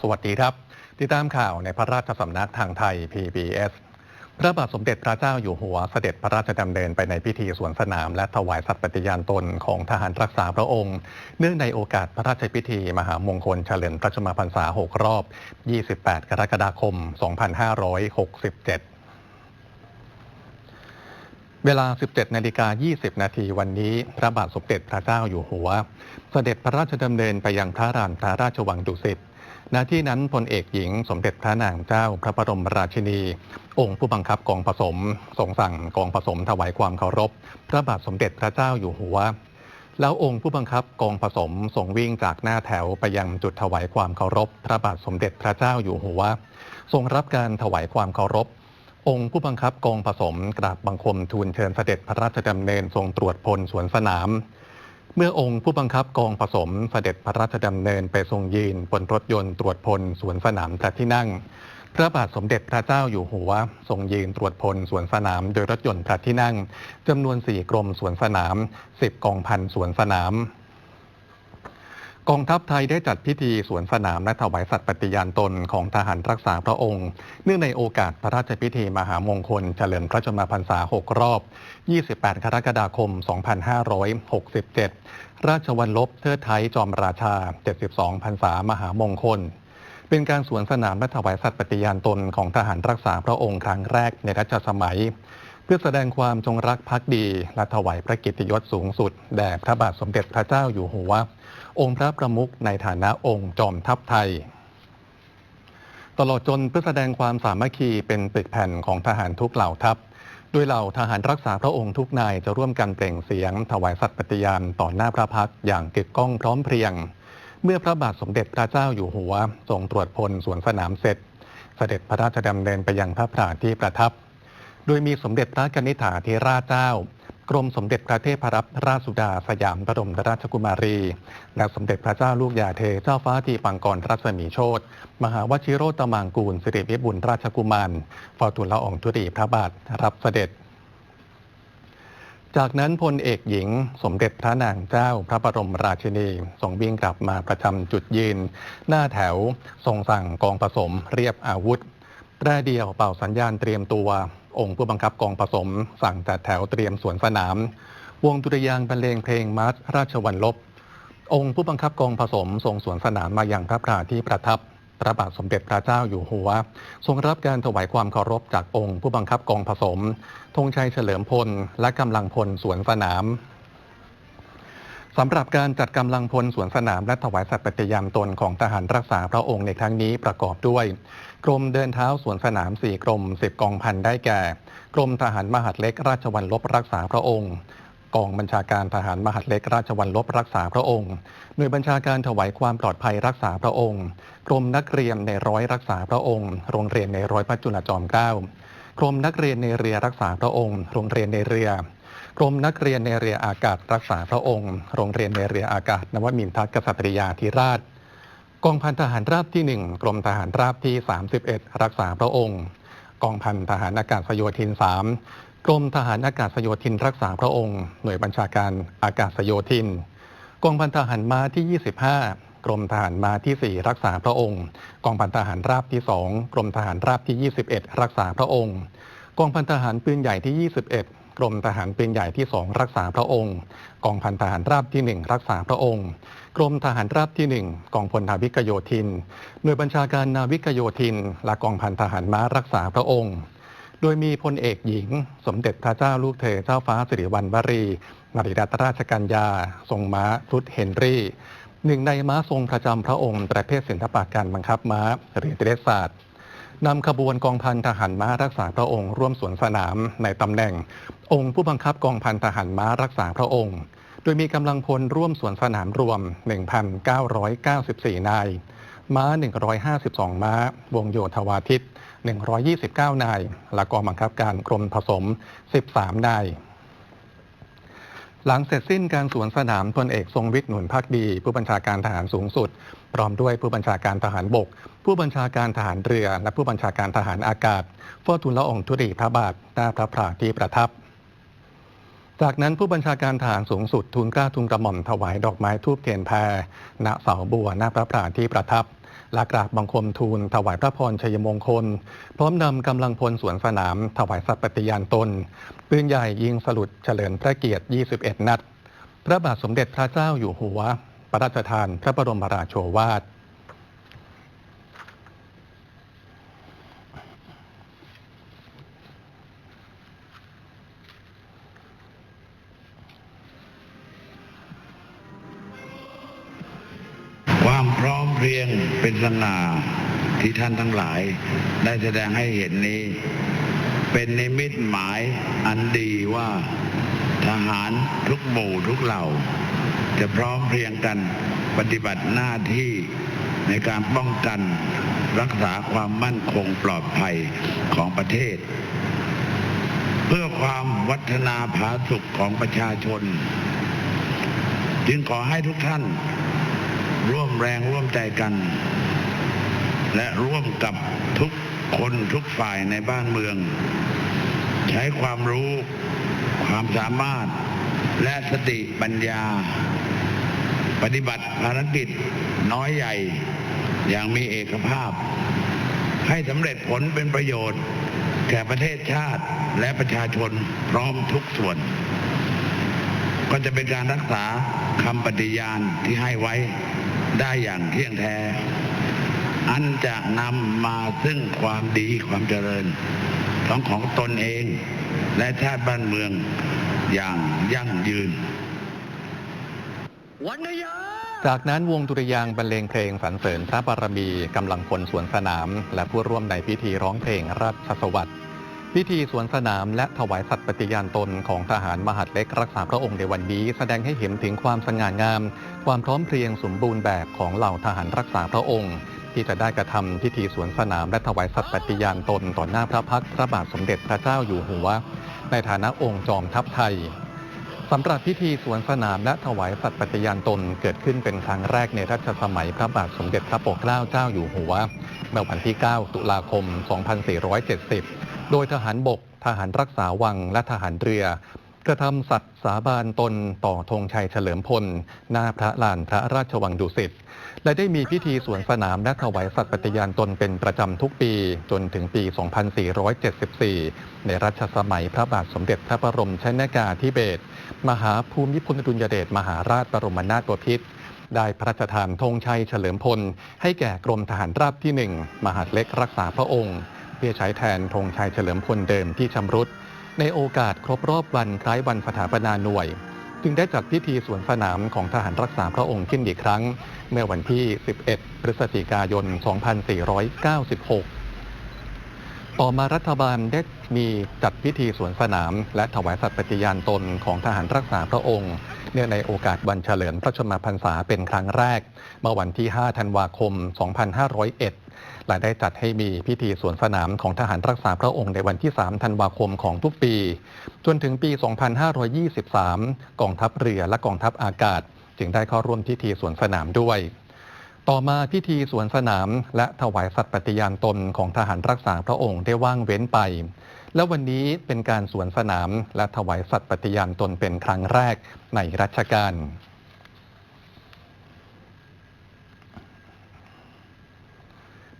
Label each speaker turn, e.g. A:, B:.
A: สวัสดีครับ ติดตามข่าวในพระราชสำนักทางไทย PBS พระบาทสมเด็จพระเจ้าอยู่หัวเสด็จพระราชดำเนินไปในพิธีสวนสนาม และถวายสัตย์ปฏิญาณตนของทหารรักษาพระองค์ เนื่องในโอกาสพระราชพิธี มหามงคลเฉลิมพระชนมพรรษา 6 รอบ 28 กรกฎาคม 2567เวลา 17 นาฬิกา 20 นาทีวันนี้ พระบาทสมเด็จพระเจ้าอยู่หัว เสด็จพระราชดำเนินไปยังพระรานพระราชวังดุสิต ณที่นั้นพลเอกหญิงสมเด็จพระนางเจ้าพระบรมราชินี องค์ผู้บังคับกองผสมทรงสั่งกองผสมถวายความเคารพ พระบาทสมเด็จพระเจ้าอยู่หัว แล้วองค์ผู้บังคับกองผสมทรงวิ่งจากหน้าแถวไปยังจุดถวายความเคารพ พระบาทสมเด็จพระเจ้าอยู่หัว ทรงรับการถวายความเคารพ องค์ผู้บังคับกองผสมกราบบังคมทูลเชิญเสด็จพระราชดำเนินทรงตรวจพลสวนสนาม เมื่อองค์ผู้บังคับกองผสมเสด็จพระราชดำเนินไปทรงยืนบนรถยนต์ตรวจพลสวนสนามพระที่นั่ง พระบาทสมเด็จพระเจ้าอยู่หัวทรงยืนตรวจพลสวนสนามโดยรถยนต์พระที่นั่งจำนวนสี่กรมสวนสนาม 10 กองพันสวนสนาม กองทัพไทยได้จัดพิธีสวนสนามและถวายสัตย์ปฏิญาณตนของทหารรักษาพระองค์ เนื่องในโอกาสพระราชพิธีมหามงคล เฉลิมพระชนมพรรษา 6 รอบ 28 กรกฎาคม 2567 ราชวัลลบเทิดไทยจอมราชา 72 พรรษามหามงคล เป็นการสวนสนามและถวายสัตย์ปฏิญาณตนของทหารรักษาพระองค์ครั้งแรกในรัชสมัย พื่อแสดงความจงรักภักดี และถวายพระกิตติยศสูงสุด แด่พระบาทสมเด็จพระเจ้าอยู่หัว องค์พระประมุขในฐานะองค์จอมทัพไทย ตลอดจนเพื่อแสดงความสามัคคีเป็นปึกแผ่นของทหารทุกเหล่าทัพโดยเหล่าทหารรักษาพระองค์ทุกนายจะร่วมกันเปล่งเสียง ถวายสัตย์ปฏิญาณต่อหน้าพระพักอย่างกึกก้องพร้อมเพรียง เมื่อพระบาทสมเด็จพระเจ้าอยู่หัวทรงตรวจพลสวนสนามเสร็จ เสด็จพระราชดำเนินไปยังพระพราที่ประทับ ดยมีสมเด็จพระกนิษฐาธิราชเจ้ากรมสมเด็จพระเทพรัตนราชสุดาสยามบรมราชกุมารี และสมเด็จพระเจ้าลูกยาเธอเจ้าฟ้าทีปังกรรัศมีโชตมหาวชิโรตมังกูลสิริวิบุลราชกุมารฟอทูลละอองธุรีพระบาทรับเสด็จ จากนั้นพลเอกหญิง สมเด็จพระนางเจ้าพระบรมราชินีทรงวิ่งกลับมาประจำจุดยืน หน้าแถวทรงสั่งกองผสมเรียบอาวุธแร่เดียวเป่าสัญญาณเตรียมตัว องค์ผู้บังคับกองผสม สั่งจัดแถวเตรียมสวนสนาม วงดุริยางบรรเลงเพลงมาร์ชราชวัลลบ องค์ผู้บังคับกองผสมทรงสวนสนามมาอย่างพระปราที่ประทับพระบาทสมเด็จพระเจ้าอยู่หัว ทรงรับการถวายความเคารพจากองค์ผู้บังคับกองผสมธงชัยเฉลิมพล และกำลังพลสวนสนาม สำหรับการจัดกำลังพลสวนสนามและถวายสัตย์ปฏิญาณตนของทหารรักษาพระองค์ในครั้งนี้ประกอบด้วย กรมเดินเท้าสวนสนาม 4 กรม 10 กองพันได้แก่ กรมทหารมหาดเล็กราชวัลลบรักษาพระองค์ กองบัญชาการทหารมหาดเล็กราชวัลลบรักษาพระองค์ หน่วยบัญชาการถวายความปลอดภัยรักษาพระองค์ กรมนักเรียนในร้อยรักษาพระองค์ โรงเรียนในร้อยพระจุลจอมเกล้ากรมนักเรียนในเรือรักษาพระองค์ โรงเรียนในเรือ รมนักเรียนในเรืออากาศรักษาพระองค์ โรงเรียนในเรืออากาศ นวมินทรกษัตริยาธิราช กองพันทหารราบที่ 1 กรมทหารราบที่ 31 รักษาพระองค์ กองพันทหารอากาศโยธิน 3 กรมทหารอากาศโยธินรักษาพระองค์ หน่วยบัญชาการอากาศโยธิน กองพันทหารม้าที่ 25 กรมทหารม้าที่ 4 รักษาพระองค์ กองพันทหารราบที่ 2 กรมทหารราบที่ 21 รักษาพระองค์ กองพันทหารปืนใหญ่ที่ 21 กรมทหารปืนใหญ่ที่ 2 รักษาพระองค์ กองพันทหารราบที่ 1 รักษาพระองค์ กรมทหารราบที่ 1 กองพลนาวิกโยธิน หน่วยบัญชาการนาวิกโยธิน และกองพันทหารม้ารักษาพระองค์ โดยมีพลเอกหญิง สมเด็จพระเจ้าลูกเธอเจ้าฟ้าสิริวัณวรีนริรัตราชกัญญา ทรงม้ารุดเฮนรี่หนึ่งในม้าทรงประจำพระองค์ประเภทศิลปะการบังคับม้าหรือเตรศาสตร์ นำขบวนกองพันทหารม้ารักษาพระองค์ ร่วมสวนสนามในตำแหน่ง องค์ผู้บังคับกองพันทหารม้ารักษาพระองค์ โดยมีกำลังพลร่วมสวนสนามรวม 1,994 นาย ม้า 152 ม้า วงโยธวาทิต 129 นาย และกองบังคับการกรมผสม 13 นาย หลังเสร็จสิ้นการสวนสนามพลเอกทรงวิทย์หนุนพักดี ผู้บัญชาการทหารสูงสุด พร้อมด้วยผู้บัญชาการทหารบก ผู้บัญชาการทหารเรือ และผู้บัญชาการทหารอากาศเฝ้าทูลละองธุรีพระบาทหน้าพระพราที่ประทับ จากนั้นผู้บัญชาการทารสูงสุดทูลกล้าทูลกระหม่อมถวายดอกไม้ทูบเทียนแพรณเสาบัวหน้าพระพราที่ประทับและกราบบังคมทูล ถวายพระพรชัยมงคล พร้อมนำกำลังพลสวนสนาม ถวายสัตย์ปฏิญาณตน ปืนใหญ่ยิงสลุดเฉลิมพระเกียรติ 21 นัด พระบาทสมเด็จพระเจ้าอยู่หัว พระราชทานพระบรมราโชวาท
B: เป็นสง่าที่ท่านทั้งหลาย ได้แสดงให้เห็นนี้ เป็นนิมิตหมายอันดีว่าทหารทุกหมู่ทุกเหล่า จะพร้อมเพรียงกันปฏิบัติหน้าที่ในการป้องกันรักษาความมั่นคงปลอดภัยของประเทศ เพื่อความวัฒนาผาสุขของประชาชน จึงขอให้ทุกท่าน ร่วมแรงร่วมใจกัน และร่วมกับทุกคนทุกฝ่ายในบ้านเมือง ใช้ความรู้ ความสามารถ และสติปัญญา ปฏิบัติภารกิจน้อยใหญ่ อย่างมีเอกภาพ ให้สำเร็จผลเป็นประโยชน์แก่ประเทศชาติและประชาชนพร้อมทุกส่วน ก็จะเป็นการรักษาคำปฏิญาณที่ให้ไว้ ได้อย่างเที่ยงแท้ อันจะนำมาซึ่งความดีความเจริญ ทั้งของตนเอง และชาติบ้านเมืองอย่างยั่งยืน
A: จากนั้นวงดุริยางค์บรรเลงเพลงสรรเสริญพระบารมีกำลังพลสวนสนาม และผู้ร่วมในพิธีร้องเพลงราชสวัสดิ์ พิธีสวนสนามและถวายสัตย์ปฏิญาณตนของทหารมหาดเล็กรักษาพระองค์ในวันนี้ แสดงให้เห็นถึงความสง่างาม ความพร้อมเพรียงสมบูรณ์แบบของเหล่าทหารรักษาพระองค์ ที่จะได้กระทำพิธีสวนสนามและถวายสัตย์ปฏิญาณตนต่อหน้าพระพักพระบาทสมเด็จพระเจ้าอยู่หัว ในฐานะองค์จอมทัพไทยสำหรับพิธีสวนสนามและถวายสัตย์ปฏิญาณตนเกิดขึ้นเป็นครั้งแรกในรัชสมัยพระบาทสมเด็จพระปกเกล้าเจ้าอยู่หัวเมื่อวันที่ 9 ตุลาคม 2470 โดยทหารบก ทหารรักษาวัง และทหารเรือ กระทำสัตย์สาบานตนต่อธงชัยเฉลิมพล หน้าพระลานพระราชวังดุสิต และได้มีพิธีสวนสนามและถวายสัตย์ปฏิญาณตนเป็นประจำทุกปี จนถึงปี 2474 ในรัชสมัยพระบาทสมเด็จพระบรมชนากาธิเบศร มหาภูมิพลอดุลยเดชมหาราชบรมนาถบพิตรได้พระราชทานธงชัยเฉลิมพล ให้แก่กรมทหารราบที่หนึ่งมหาดเล็กรักษาพระองค์ พื่อใช้แทนธงชัยเฉลิมพลเดิมที่ชำรุด ในโอกาสครบรอบวันคล้ายวันสถาปนาหน่วย จึงได้จัดพิธีสวนสนามของทหารรักษาพระองค์ขึ้นอีกครั้ง เมื่อวันที่ 11 พฤศจิกายน 2496ต่อมารัฐบาลได้มีจัดพิธีสวนสนาม และถวายสัตย์ปฏิญาณตนของทหารรักษาพระองค์ เนื่องในโอกาสวันเฉลิมพระชนมพรรษาเป็นครั้งแรก เมื่อวันที่ 5 ธันวาคม 2501 และได้จัดให้มีพิธีสวนสนามของทหารรักษาพระองค์ในวันที่ 3 ธันวาคมของทุกปี จนถึงปี 2523 กองทัพเรือและกองทัพอากาศ จึงได้เข้าร่วมพิธีสวนสนามด้วย ต่อมาพิธีสวนสนามและถวายสัตย์ปฏิญาณตนของทหารรักษาพระองค์ได้ว่างเว้นไปและวันนี้เป็นการสวนสนามและถวายสัตย์ปฏิญาณตนเป็นครั้งแรกในรัชกาล